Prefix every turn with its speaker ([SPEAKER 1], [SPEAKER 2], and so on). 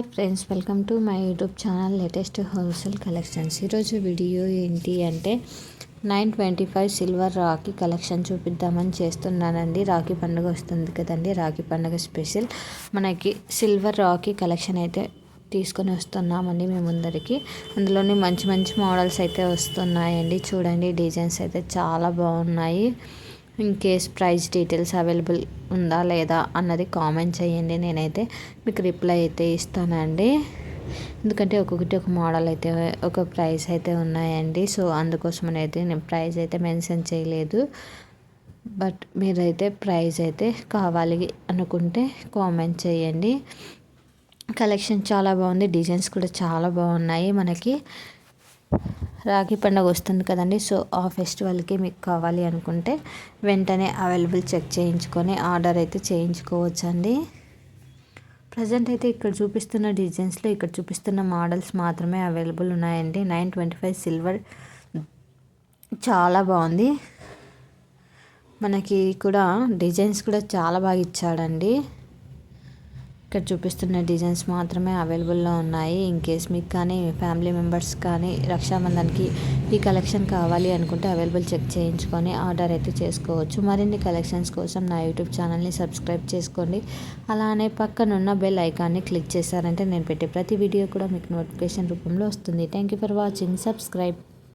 [SPEAKER 1] Hi friends welcome to my YouTube channel latest wholesale collections ఈరోజు video ఏంటి అంటే nine twenty five silver rakhi collection చూపిద్దామని చేస్తున్నానండి. రాఖీ పండుగ వస్తుంది కదండి రాఖీ పండుగ స్పెషల్. మనకి సిల్వర్ రాఖీ కలెక్షన్ అయితే తీసుకొని వస్తున్నామండి మేము ముందరికి. అందులోని మంచి మంచి మోడల్స్ అయితే వస్తున్నాయండి. చూడండి డిజైన్స్ అయితే చాలా బాగున్నాయి. In case price details available ఉందా లేదా అన్నది కామెంట్ చేయండి. నేనైతే మీకు రిప్లై అయితే ఇస్తానండి. ఎందుకంటే ఒక్కొక్కటి ఒక మోడల్ అయితే ఒక ప్రైస్ అయితే ఉన్నాయండి. సో అందుకోసం అయితే నేను ప్రైస్ అయితే మెన్షన్ చేయలేదు. బట్ మీరైతే ప్రైస్ అయితే కావాలి అనుకుంటే కామెంట్ చేయండి. కలెక్షన్ చాలా బాగుంది. డిజైన్స్ కూడా చాలా బాగున్నాయి మనకి. రాఖీ పండుగ వస్తుంది కదండి సో ఆ ఫెస్టివల్కి మీకు కావాలి అనుకుంటే వెంటనే అవైలబుల్ చెక్ చేయించుకొని ఆర్డర్ అయితే చేయించుకోవచ్చండి. ప్రజెంట్ అయితే ఇక్కడ చూపిస్తున్న డిజైన్స్లో ఇక్కడ చూపిస్తున్న మోడల్స్ మాత్రమే అవైలబుల్ ఉన్నాయండి. Nine twenty five silver. చాలా బాగుంది. మనకి కూడా డిజైన్స్ కూడా చాలా బాగా ఇచ్చాడండి. ఇక్కడ చూపిస్తున్న డిజైన్స్ మాత్రమే అవైలబుల్లో ఉన్నాయి. ఇన్ కేస్ మీకు కానీ ఫ్యామిలీ మెంబర్స్ కానీ రక్షాబంధన్కి ఈ కలెక్షన్ కావాలి అనుకుంటే అవైలబుల్ చెక్ చేయించుకొని ఆర్డర్ అయితే చేసుకోవచ్చు. మరిన్ని కలెక్షన్స్ కోసం నా యూట్యూబ్ ఛానల్ని సబ్స్క్రైబ్ చేసుకోండి. అలానే పక్కనున్న బెల్ ఐకాన్ని క్లిక్ చేశారంటే నేను పెట్టే ప్రతి వీడియో కూడా మీకు నోటిఫికేషన్ రూపంలో వస్తుంది. Thank you for watching. Subscribe.